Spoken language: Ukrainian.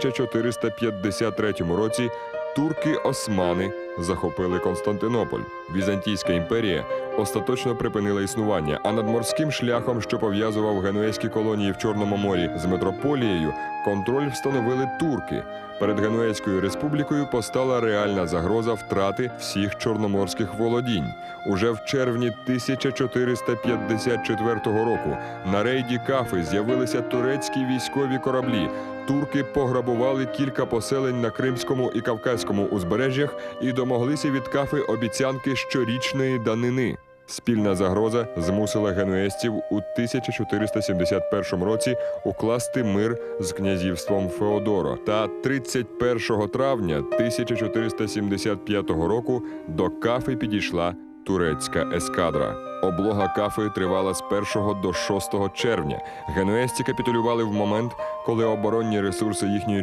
1453 році турки-османи захопили Константинополь. Візантійська імперія остаточно припинила існування, а над морським шляхом, що пов'язував генуезькі колонії в Чорному морі з метрополією, контроль встановили турки. Перед Генуезькою республікою постала реальна загроза втрати всіх чорноморських володінь. Уже в червні 1454 року на рейді Кафи з'явилися турецькі військові кораблі. Турки пограбували кілька поселень на Кримському і Кавказькому узбережжях і домоглися від Кафи обіцянки щорічної данини. Спільна загроза змусила генуезців у 1471 році укласти мир з князівством Феодоро. Та 31 травня 1475 року до Кафи підійшла турецька ескадра. Облога Кафи тривала з 1 до 6 червня. Генуезці капітулювали в момент, коли оборонні ресурси їхньої